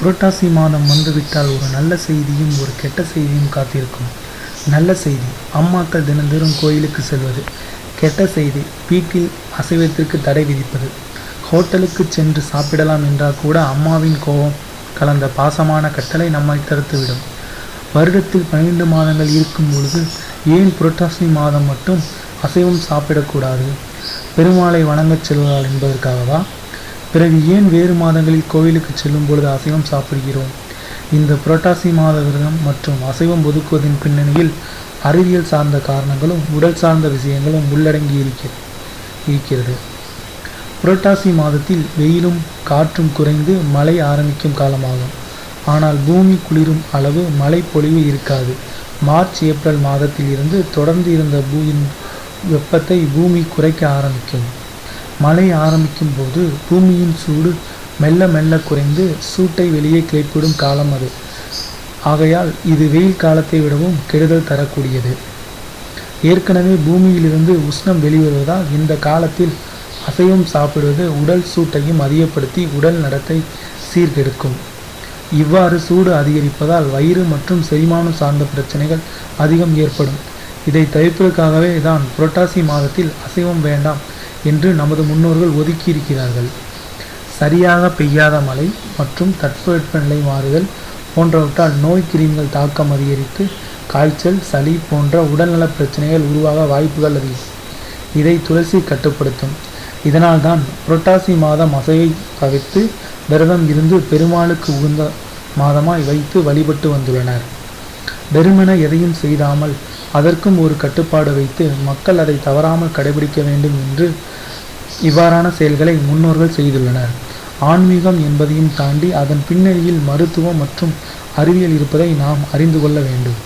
புரட்டாசி மாதம் வந்துவிட்டால் ஒரு நல்ல செய்தியும் ஒரு கெட்ட செய்தியும் காத்திருக்கும். நல்ல செய்தி. அம்மாக்கள் தினந்தோறும் கோயிலுக்கு செல்வது. கெட்ட செய்தி. வீட்டில் அசைவத்திற்கு தடை விதிப்பது. ஹோட்டலுக்கு சென்று சாப்பிடலாம் என்றால் கூட அம்மாவின் கோபம் கலந்த பாசமான கட்டளை நம்மை தடுத்துவிடும். வருடத்தில் பன்னிரண்டு மாதங்கள் இருக்கும் பொழுது ஏன் புரட்டாசி மாதம் மட்டும் அசைவம் சாப்பிடக்கூடாது? பெருமாளை வணங்கச் செல்வதால் என்பதற்காகவா? பிறகு ஏன் வேறு மாதங்களில் கோவிலுக்கு செல்லும் பொழுது அசைவம் சாப்பிடுகிறோம்? இந்த புரட்டாசி மாத விரதம் மற்றும் அசைவம் ஒதுக்குவதின் பின்னணியில் அறிவியல் சார்ந்த காரணங்களும் உடல் சார்ந்த விஷயங்களும் உள்ளடங்கி இருக்கிற இருக்கிறது. புரட்டாசி மாதத்தில் வெயிலும் காற்றும் குறைந்து மழை ஆரம்பிக்கும் காலமாகும். ஆனால் பூமி குளிரும் அளவு மழை பொழிவு இருக்காது. மார்ச் ஏப்ரல் மாதத்தில் இருந்து தொடர்ந்து இருந்த பூமியின் வெப்பத்தை பூமி குறைக்க ஆரம்பிக்கும். மழை ஆரம்பிக்கும் போது பூமியின் சூடு மெல்ல மெல்ல குறைந்து சூட்டை வெளியே கிளைப்பிடும் காலம் அது. ஆகையால் இது வெயில் காலத்தை விடவும் கெடுதல் தரக்கூடியது. ஏற்கனவே பூமியிலிருந்து உஷ்ணம் வெளிவருவதால் இந்த காலத்தில் அசைவம் சாப்பிடுவது உடல் சூட்டையும் அதிகப்படுத்தி உடல் நடத்தை சீர்கெடுக்கும். இவ்வாறு சூடு அதிகரிப்பதால் வயிறு மற்றும் செரிமானம் சார்ந்த பிரச்சனைகள் அதிகம் ஏற்படும். இதை தவிர்ப்பதற்காகவே தான் புரட்டாசி மாதத்தில் அசைவம் வேண்டாம் என்று நமது முன்னோர்கள் ஒதுக்கியிருக்கிறார்கள். சரியாக பெய்யாத மழை மற்றும் தட்பவெப்பநிலை மாறுதல் போன்றவற்றால் நோய் கிருமிகள் தாக்கம் அதிகரித்து காய்ச்சல் சளி போன்ற உடல்நலப் பிரச்சனைகள் உருவாக வாய்ப்புகள் அதிகம். இதை துளசி கட்டுப்படுத்தும். இதனால்தான் புரட்டாசி மாதம் அசைவை தவிர்த்து விரதம் இருந்து பெருமாளுக்கு உகந்த மாதமாய் வைத்து வழிபட்டு வந்துள்ளனர். வெறுமென எதையும் செய்தாமல் அதற்கும் ஒரு கட்டுப்பாடு வைத்து மக்கள் அதை தவறாமல் கடைபிடிக்க வேண்டும் என்று இவ்வாறான செயல்களை முன்னோர்கள் செய்துள்ளனர். ஆன்மீகம் என்பதையும் தாண்டி அதன் பின்னணியில் மருத்துவம் மற்றும் அறிவியல் இருப்பதை நாம் அறிந்து கொள்ள வேண்டும்.